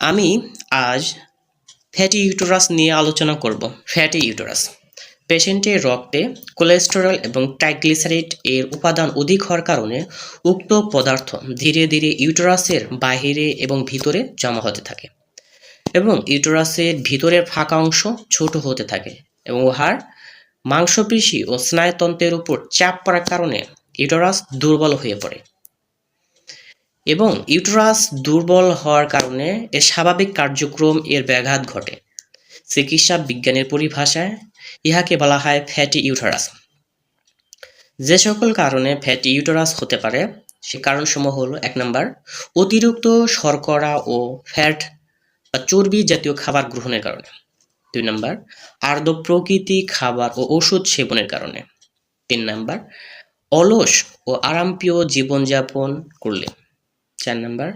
আমি আজ ফ্যাটি ইউটোরাস নিয়ে আলোচনা করব। ফ্যাটি ইউটোরাস, পেশেন্টের রক্তে কোলেস্টেরল এবং ট্রাইগ্লিসারাইড এর উপাদান অধিক হওয়ার কারণে উক্ত পদার্থ ধীরে ধীরে ইউটোরাসের বাহিরে এবং ভিতরে জমা হতে থাকে এবং ইউটোরাসের ভিতরের ফাঁকা অংশ ছোট হতে থাকে এবং উহার মাংসপেশি ও স্নায়ুতন্ত্রের উপর চাপ পড়ার কারণে ইউটোরাস দুর্বল হয়ে পড়ে। এবং ইউটেরাস দুর্বল হওয়ার কারণে এর স্বাভাবিক কার্যক্রম এর ব্যাঘাত ঘটে। চিকিৎসা বিজ্ঞানের পরিভাষায় ইহাকে বলা হয় ফ্যাটি ইউটেরাস। যে সকল কারণে ফ্যাটি ইউটেরাস হতে পারে, সে কারণসমূহ হলো, এক নম্বর, অতিরিক্ত শর্করা ও ফ্যাট বা চর্বি জাতীয় খাবার গ্রহণের কারণে। দুই নম্বর, আর্দ্র প্রকৃতি খাবার ও ওষুধ সেবনের কারণে। তিন নম্বর, অলস ও আরামপ্রিয় জীবনযাপন করলে। চার নাম্বার,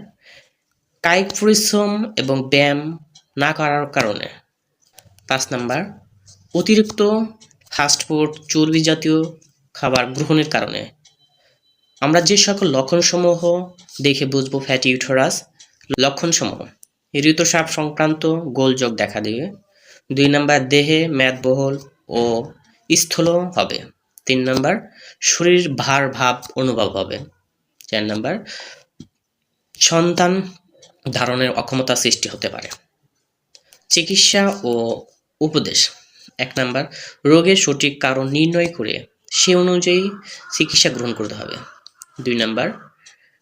কায়িক পরিশ্রম এবং ব্যায়াম না করার কারণে। পাঁচ নাম্বার, অতিরিক্ত ফাস্টফুড চর্বি জাতীয় খাবার গ্রহণের কারণে। আমরা যে সকল লক্ষণসমূহ দেখে বুঝব ফ্যাটি ইউটেরাস লক্ষণসমূহ ঋতুস্রাব সংক্রান্ত গোলযোগ দেখা দেবে। দুই নাম্বার, দেহে মেদবহুল ও স্থূল হবে। তিন নাম্বার, শরীর ভার ভাব অনুভব হবে। চার নাম্বার সন্তান ধারণের অক্ষমতা সৃষ্টি হতে পারে। চিকিৎসা ও উপদেশ। এক নাম্বার, রোগের সঠিক কারণ নির্ণয় করে সে অনুযায়ী চিকিৎসা গ্রহণ করতে হবে। দুই নাম্বার,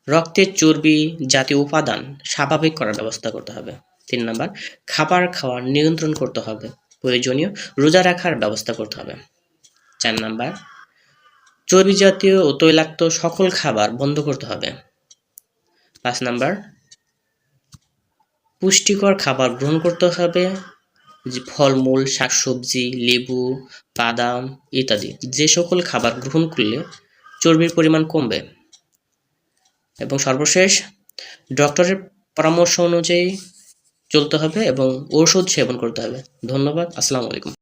রক্তের চর্বি জাতীয় উপাদান স্বাভাবিক করার ব্যবস্থা করতে হবে। তিন নাম্বার, খাবার খাওয়ার নিয়ন্ত্রণ করতে হবে। প্রয়োজনীয় রোজা রাখার ব্যবস্থা করতে হবে। চার নাম্বার, চর্বি জাতীয় ও তৈলাক্ত সকল খাবার বন্ধ করতে হবে। পাঁচ নাম্বার, পুষ্টিকর খাবার গ্রহণ করতে হবে ফলমূল, শাকসবজি, লেবু, বাদাম ইত্যাদি, যে সকল খাবার গ্রহণ করলে চর্বির পরিমাণ কমবে। এবং সর্বশেষ, ডক্টরের পরামর্শ অনুযায়ী চলতে হবে এবং ঔষধ সেবন করতে হবে। ধন্যবাদ, আসসালামু আলাইকুম।